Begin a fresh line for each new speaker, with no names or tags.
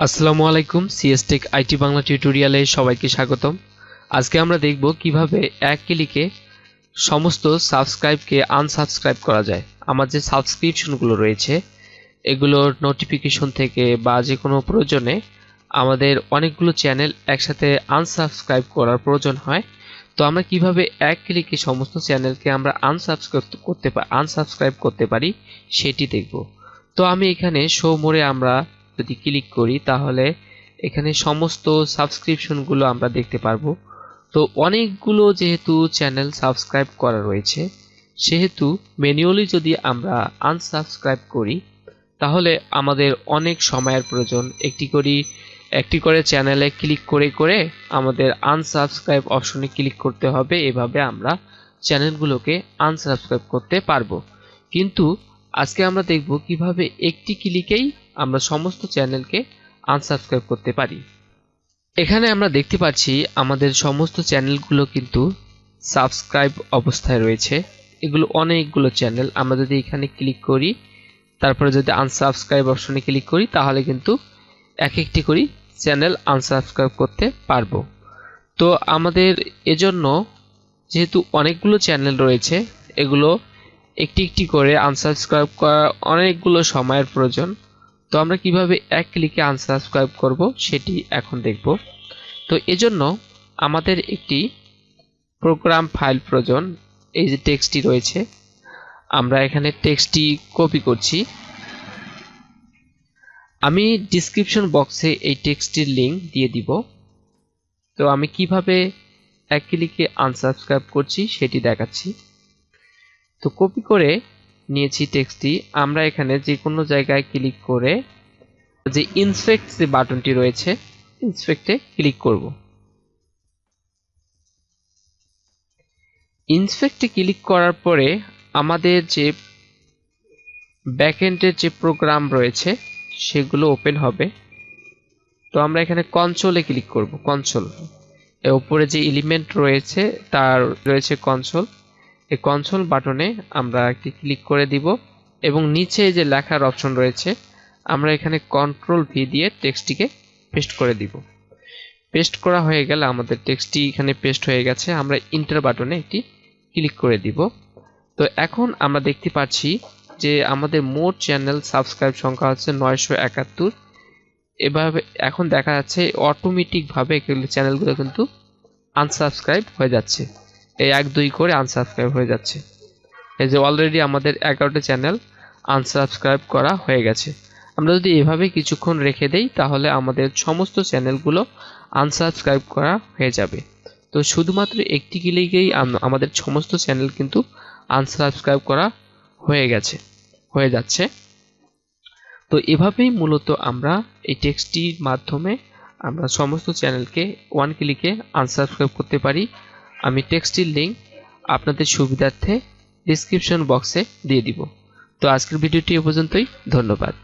আসসালামু আলাইকুম সিএসটেক আইটি বাংলা টিউটোরিয়ালে সবাইকে স্বাগতম। আজকে আমরা দেখব কীভাবে এক ক্লিকে সমস্ত সাবস্ক্রাইবকে আনসাবস্ক্রাইব করা যায়। আমার যে সাবস্ক্রিপশনগুলো রয়েছে, এগুলোর নোটিফিকেশন থেকে বা যে কোনো প্রয়োজনে আমাদের অনেকগুলো চ্যানেল একসাথে আনসাবস্ক্রাইব করার প্রয়োজন হয়। তো আমরা কীভাবে এক ক্লিকে সমস্ত চ্যানেলকে আমরা আনসাবস্ক্রাইব করতে পারি আনসাবস্ক্রাইব করতে পারি, সেটি দেখব। তো আমি এখানে শো মোড়ে আমরা যদি ক্লিক করি, তাহলে এখানে সমস্ত সাবস্ক্রিপশনগুলো আমরা দেখতে পারব। তো অনেকগুলো যেহেতু চ্যানেল সাবস্ক্রাইব করা রয়েছে, সেহেতু ম্যানুয়ালি যদি আমরা আনসাবস্ক্রাইব করি, তাহলে আমাদের অনেক সময়ের প্রয়োজন। একটি করি, একটি করে চ্যানেলে ক্লিক করে করে আমাদের আনসাবস্ক্রাইব অপশনে ক্লিক করতে হবে। এভাবে আমরা চ্যানেলগুলোকে আনসাবস্ক্রাইব করতে পারব। কিন্তু আজকে আমরা দেখব কীভাবে একটি ক্লিকেই আমরা সমস্ত চ্যানেলকে আনসাবস্ক্রাইব করতে পারি। এখানে আমরা দেখতে পাচ্ছি আমাদের সমস্ত চ্যানেলগুলো কিন্তু সাবস্ক্রাইব অবস্থায় রয়েছে। এগুলো অনেকগুলো চ্যানেল। আমরা যদি এখানে ক্লিক করি, তারপরে যদি আনসাবস্ক্রাইব অপশনে ক্লিক করি, তাহলে কিন্তু এক একটি করি চ্যানেল আনসাবস্ক্রাইব করতে পারব। তো আমাদের এজন্য যেহেতু অনেকগুলো চ্যানেল রয়েছে, এগুলো একটি একটি করে আনসাবস্ক্রাইব করা অনেকগুলো সময়ের প্রয়োজন। তো আমরা কীভাবে এক ক্লিকে আনসাবস্ক্রাইব করব সেটি এখন দেখব। তো এজন্য আমাদের একটি প্রোগ্রাম ফাইল প্রয়োজন, এই যে টেক্সটটি রয়েছে। আমরা এখানে টেক্সটটি কপি করছি। আমি ডিসক্রিপশন বক্সে এই টেক্সটির লিঙ্ক দিয়ে দিব। তো আমি কীভাবে এক ক্লিকে আনসাবস্ক্রাইব করছি সেটি দেখাচ্ছি। তো কপি করে নিয়েছি টেক্সটটি আমরা এখানে যে কোনো জায়গায় ক্লিক করে যে ইন্সপেক্ট যে বাটনটি রয়েছে ইন্সপেক্টে ক্লিক করব। ইন্সপেক্টে ক্লিক করার পরে আমাদের যে ব্যাকএন্ডের যে প্রোগ্রাম রয়েছে, সেগুলো ওপেন হবে। তো আমরা এখানে কনসোলে ক্লিক করব কনসোল এর উপরে যে এলিমেন্ট রয়েছে, তার রয়েছে কনসোল এই কনসোল বাটনে আমরা একটি ক্লিক করে দিব এবং নিচে যে লেখার অপশন রয়েছে, আমরা এখানে কন্ট্রোল ভি দিয়ে টেক্সটটিকে পেস্ট করে দিব। পেস্ট করা হয়ে গেলে আমাদের টেক্সটটি এখানে পেস্ট হয়ে গেছে, আমরা ইন্টার বাটনে একটি ক্লিক করে দিব। তো এখন আমরা দেখতে পাচ্ছি যে আমাদের মোট চ্যানেল সাবস্ক্রাইব সংখ্যা হচ্ছে নয়শো একাত্তর। এভাবে এখন দেখা যাচ্ছে অটোমেটিকভাবে চ্যানেলগুলো কিন্তু আনসাবস্ক্রাইব হয়ে যাচ্ছে। এই এক দুই করে আনসাবস্ক্রাইব হয়ে যাচ্ছে। এই যে অলরেডি আমাদের এগারোটা চ্যানেল আনসাবস্ক্রাইব করা হয়ে গেছে। আমরা যদি এভাবে কিছুক্ষণ রেখে দেই, তাহলে আমাদের সমস্ত চ্যানেলগুলো আনসাবস্ক্রাইব করা হয়ে যাবে। তো শুধুমাত্র একটি ক্লিকেই আমাদের সমস্ত চ্যানেল কিন্তু আনসাবস্ক্রাইব করা হয়ে গেছে, হয়ে যাচ্ছে। তো এভাবেই মূলত আমরা এই টেক্সটির মাধ্যমে আমরা সমস্ত চ্যানেলকে ওয়ান ক্লিকে আনসাবস্ক্রাইব করতে পারি। আমি টেক্সটির লিঙ্ক আপনাদের সুবিধার্থে ডিসক্রিপশন বক্সে দিয়ে দিব। তো আজকের ভিডিওটি এ পর্যন্তই, ধন্যবাদ।